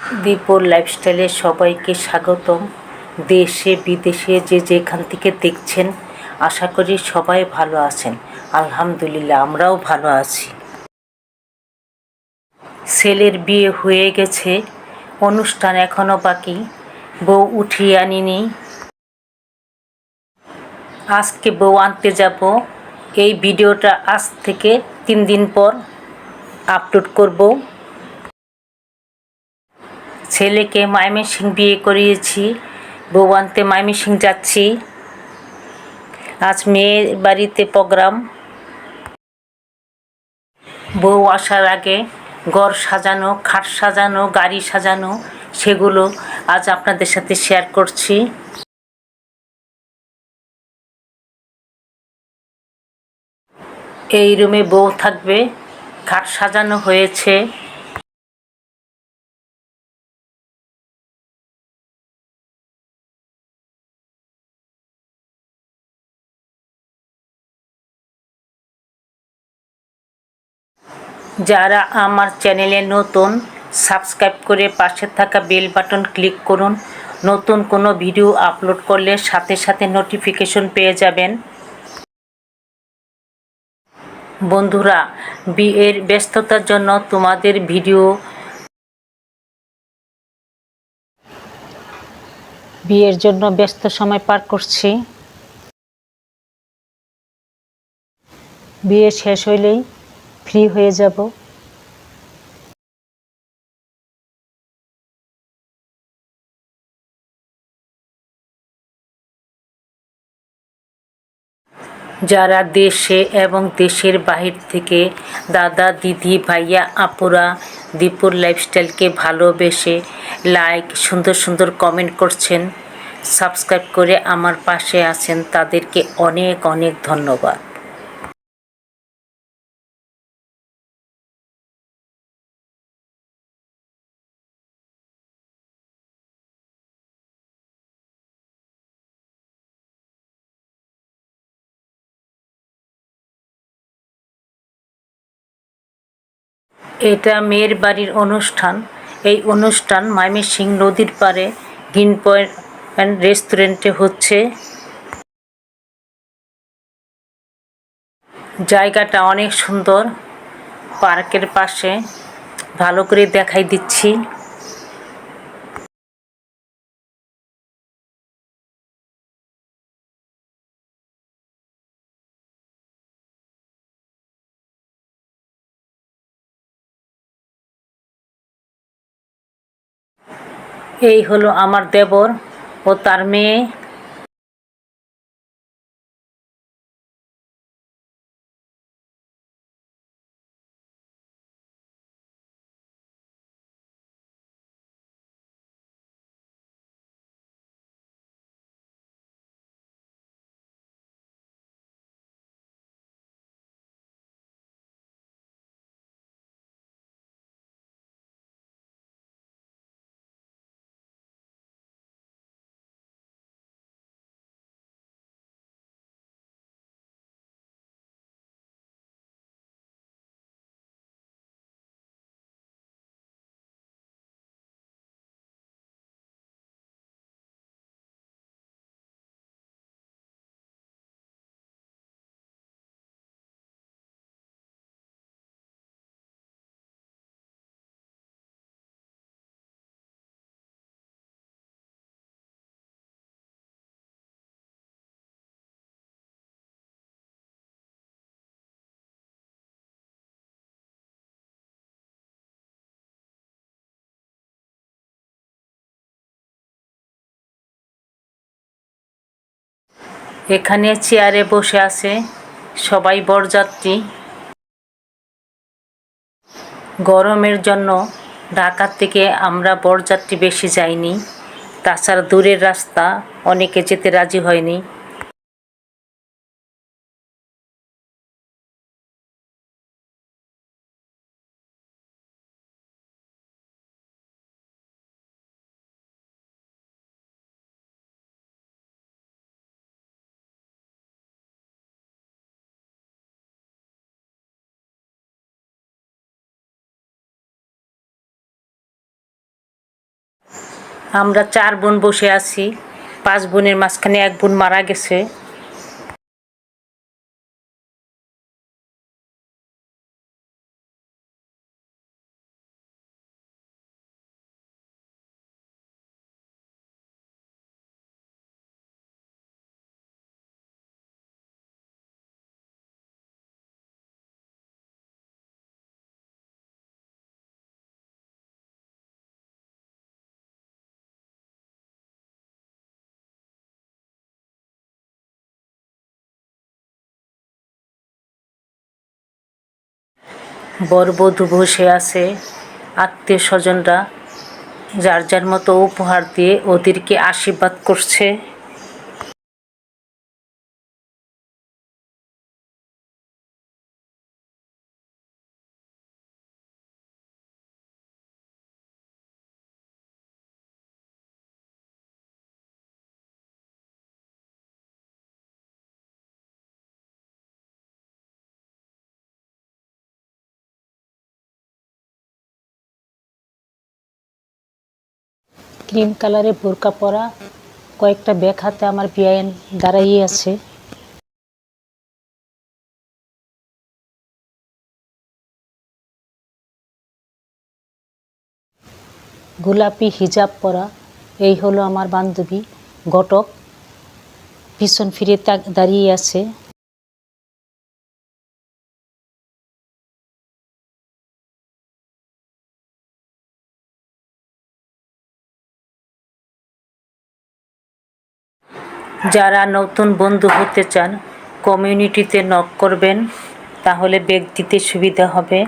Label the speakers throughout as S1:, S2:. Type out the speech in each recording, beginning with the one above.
S1: দীপুর লাইফস্টাইলে সবাইকে স্বাগতম। দেশে, বিদেশে যে যেখান থেকে দেখছেন, আশা করি সবাই ভালো আছেন। আলহামদুলিল্লাহ, আমরাও ভালো আছি। ছেলের বিয়ে হয়ে গেছে, অনুষ্ঠান এখনও বাকি, বউ উঠিয়ে আনিনি। আজকে বউ আনতে যাব, এই ভিডিওটা আজ থেকে তিন দিন পর আপলোড করব। ছেলেকে মাইমেসিং বিয়ে করিয়েছি বউ আনতে মাইমেসিং যাচ্ছি। আজ মেয়ের বাড়িতে প্রোগ্রাম। বউ আসার আগে ঘর সাজানো, খাট সাজানো, গাড়ি সাজানো, সেগুলো আজ আপনাদের সাথে শেয়ার করছি। এই রুমে বউ থাকবে, খাট সাজানো হয়েছে। যারা আমার চ্যানেলে নতুন, সাবস্ক্রাইব করে পাশে থাকা বেল বাটন ক্লিক করুন। নতুন কোনো ভিডিও আপলোড করলে সাথে সাথে নোটিফিকেশন পেয়ে যাবেন। বন্ধুরা, বিয়ের ব্যস্ততার জন্য তোমাদের ভিডিও বিয়ের জন্য ব্যস্ত সময় পার করছি। বিয়ে শেষ হইলেই ফ্রি হয়ে যাব। যারা দেশে এবং দেশের বাহির থেকে দাদা, দিদি, ভাইয়া, আপুরা দীপুর লাইফস্টাইলকে ভালোবেসে লাইক সুন্দর সুন্দর কমেন্ট করছেন সাবস্ক্রাইব করে আমার পাশে আছেন, তাদেরকে অনেক অনেক ধন্যবাদ। এটা মেয়ের বাড়ির অনুষ্ঠান। এই অনুষ্ঠান ময়মনসিং নদীর পারে গ্রিন পয়েন্ট রেস্টুরেন্টে হচ্ছে। জায়গাটা অনেক সুন্দর। পার্কের পাশে ভালো করে দেখাই দিচ্ছি। এই হলো আমার দেবর ও তার মেয়ে এখানে চেয়ারে বসে আছে সবাই বরযাত্রী। গরমের জন্য ঢাকার থেকে আমরা বরযাত্রী বেশি যাইনি। তাছাড়া দূরের রাস্তা, অনেকে যেতে রাজি হয়নি। আমরা চার বোন বসে আছি পাঁচ বোনের মাঝখানে এক বোন মারা গেছে। বরবধূ বসে আছে। আত্মীয় স্বজনরা যার যার মতো উপহার দিয়ে ওদেরকে আশীর্বাদ করছে। ক্রিম কালারের বোরকা পরা কয়েকটা ব্যাগ হাতে আমার বিয়াইন দাঁড়াইয়ে আছে। গোলাপি হিজাব পরা, এই হলো আমার বান্ধবী ঘটক, পিছন ফিরে দাঁড়িয়ে আছে। যারা নতুন বন্ধু হতে চান কমিউনিটিতে নক করবেন তাহলে বেগ দিতে সুবিধা হবে।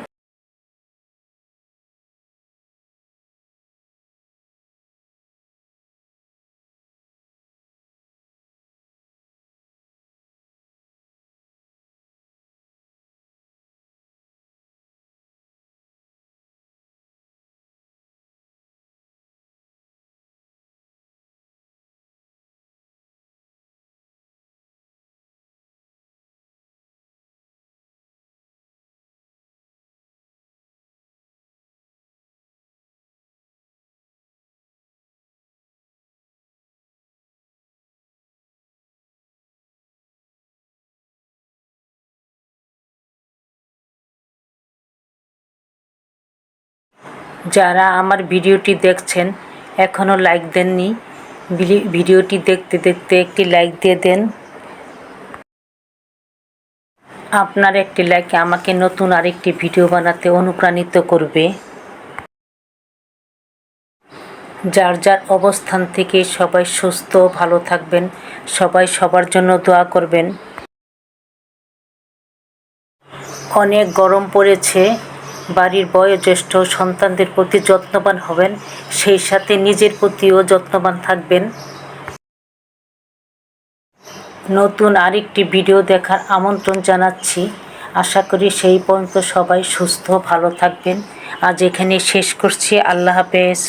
S1: যারা আমার ভিডিওটি দেখছেন, এখনও লাইক দেননি ভিডিওটি দেখতে দেখতে একটি লাইক দিয়ে দেন। আপনার একটি লাইক আমাকে নতুন আরেকটি ভিডিও বানাতে অনুপ্রাণিত করবে। যার যার অবস্থান থেকে সবাই সুস্থ, ভালো থাকবেন, সবাই সবার জন্য দোয়া করবেন। অনেক গরম পড়েছে বাড়ির বয়োজ্যেষ্ঠ সন্তানদের প্রতি যত্নবান হবেন, সেই সাথে নিজের প্রতিও যত্নবান থাকবেন। নতুন আরেকটি ভিডিও দেখার আমন্ত্রণ জানাচ্ছি। আশা করি সেই পর্যন্ত সবাই সুস্থ, ভালো থাকবেন। আজ এখানে শেষ করছি। আল্লাহ হাফেজ।